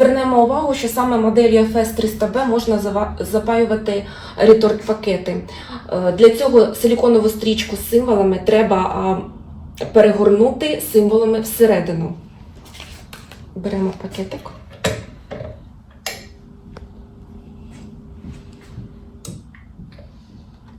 Звернемо увагу, що саме модель EFS 300B можна запаювати реторт-пакети. Е, Для цього силіконову стрічку з символами треба перегорнути символами всередину. Беремо пакетик.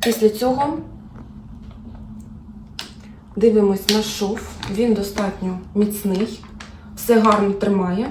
Після цього дивимось на шов. Він достатньо міцний, все гарно тримає.